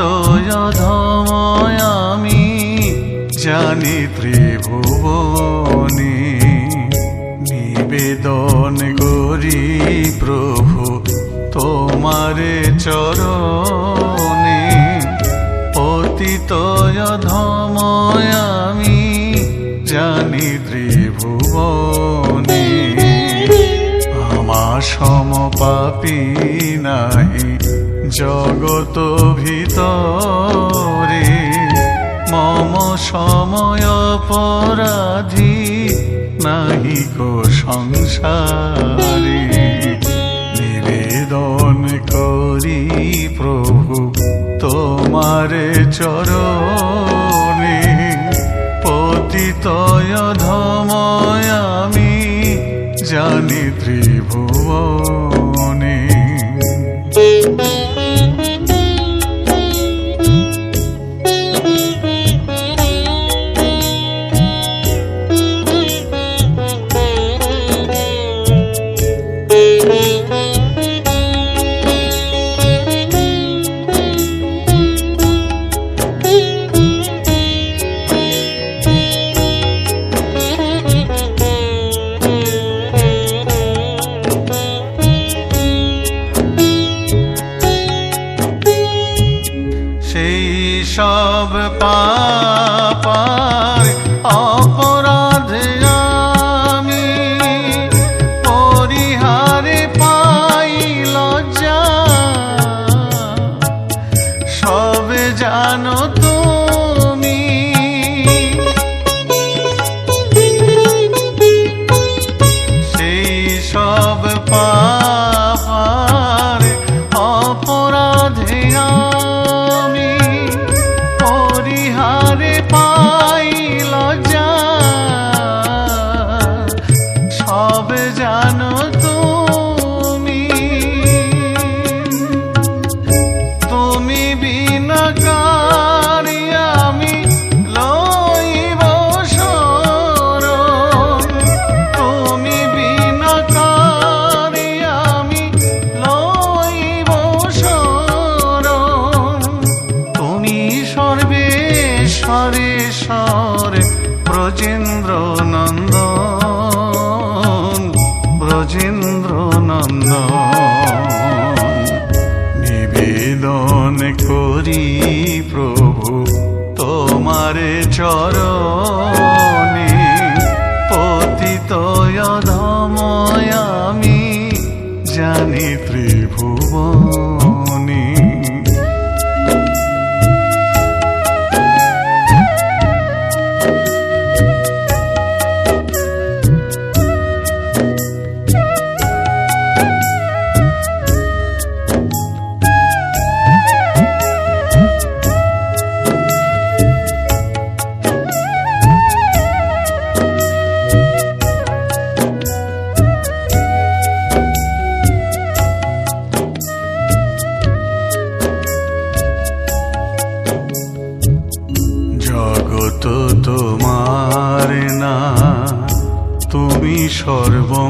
অধময় আমি জানি ত্রিভুবনে। নিবেদন গরি প্রভু তোমারে চরণে। পতিত অধময় আমি জানি ত্রিভুবনে। আমার সমপাপী নাহি। জগত ভিতরে মম সময় অপরাধী নাহি কো সংসারে। নিবেদন করি প্রভু তোমারে চরণে। পতিতয় ধময় আমি জানি ত্রিভুবনে। সেই সব পাপার সব জানো তুমি। তুমি বিনা কারি আমি লইব শরণ। তুমি বিনা কারি আমি লইব শরণ। তুমি সর্বেশ্বরেশ্বর ব্রজেন্দ্র তোমারে চরণে।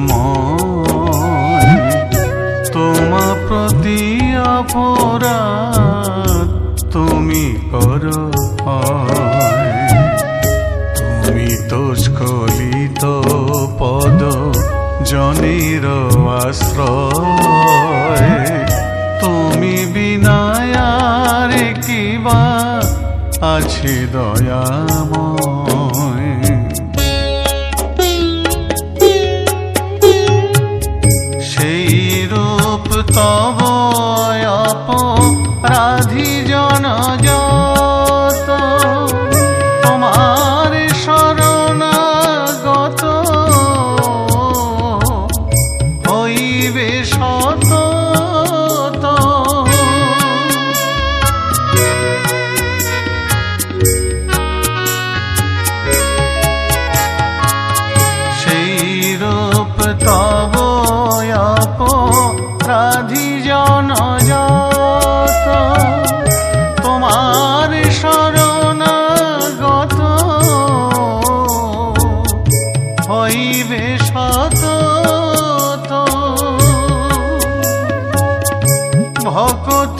সর্বময় তোমা প্রতি অপরাধ তুমি কর তুমি তো পদ, জনের আশ্রয়। তুমি বিনায়ার কিবা আছে দয়াময়।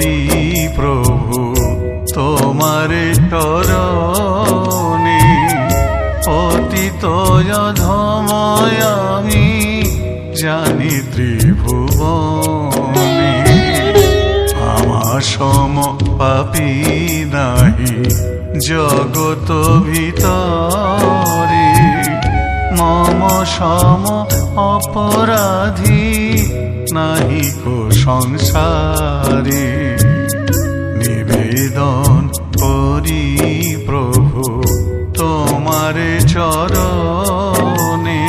করি প্রভু, তোমার চরণে। অতীত ধময় আমি জানি ত্রিভুবনে। আমার সম পাপি নাহি জগত ভিতরে। মম সম অপরাধী নাহি কো সংসারে, নিবেদন করি প্রভু তোমার চরণে।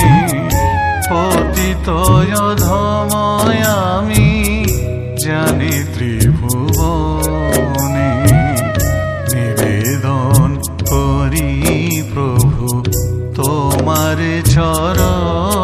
পতিত ধময় আমি জানি ত্রিভুবনে। নিবেদন করি প্রভু তোমার চরণে